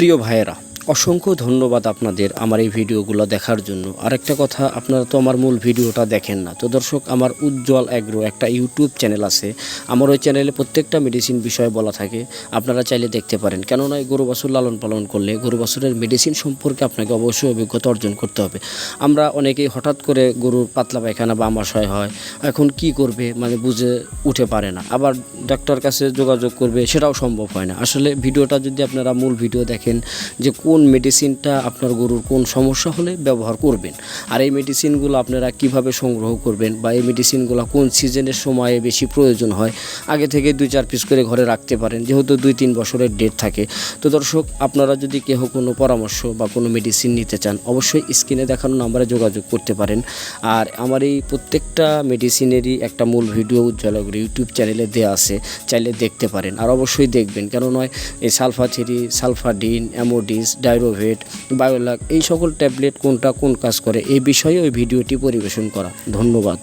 প্রিয় ভাইয়েরা অসংখ্য ধন্যবাদ আপনাদের আমার এই ভিডিওগুলো দেখার জন্য। আরেকটা কথা, আপনারা তো আমার মূল ভিডিওটা দেখেন না। তো দর্শক, আমার উজ্জ্বল অ্যাগ্রো একটা ইউটিউব চ্যানেল আছে। আমার ওই চ্যানেলে প্রত্যেকটা মেডিসিন বিষয়ে বলা থাকে। আপনারা চাইলে দেখতে পারেন। কেননা এই গরু বাছুর লালন পালন করলে গরু বাছুরের মেডিসিন সম্পর্কে আপনাকে অবশ্যই অভিজ্ঞতা অর্জন করতে হবে। আমরা অনেকেই হঠাৎ করে গরুর পাতলা পায়খানা বা আমাশয় হয়। এখন কি করবে? মানে বুঝে উঠে পারে না। আবার ডাক্তার কাছে যোগাযোগ করবে, সেটাও সম্ভব হয় না। আসলে ভিডিওটা যদি আপনারা মূল ভিডিও দেখেন যে কোন মেডিসিনটা আপনার গরুর কোন সমস্যা হলে ব্যবহার করবেন? আর এই মেডিসিনগুলো আপনারা কীভাবে সংগ্রহ করবেন? বা এই মেডিসিনগুলো কোন সিজনের সময়ে বেশি প্রয়োজন হয়? আগে থেকে দুই চার পিস করে ঘরে রাখতে পারেন, যেহেতু দুই তিন বছরের ডেট থাকে। তো দর্শক, আপনারা যদি কেহ কোনো পরামর্শ বা কোনো মেডিসিন নিতে চান, অবশ্যই স্ক্রিনে দেখানো নাম্বারে যোগাযোগ করতে পারেন। আর আমার এই প্রত্যেকটা মেডিসিনেরই একটা মূল ভিডিও উজ্জ্বলগুলো ইউটিউব চ্যানেলে দেওয়া আছে, চাইলে দেখতে পারেন। আর অবশ্যই দেখবেন কেন নয় এই সালফাথেরি সালফাডিন অ্যামোডিস ডাইরোভেট, বায়োলাক, এই সকল ট্যাবলেট কোনটা কোন কাজ করে, এই বিষয়ে ওই ভিডিওটি পরিবেশন করা। ধন্যবাদ।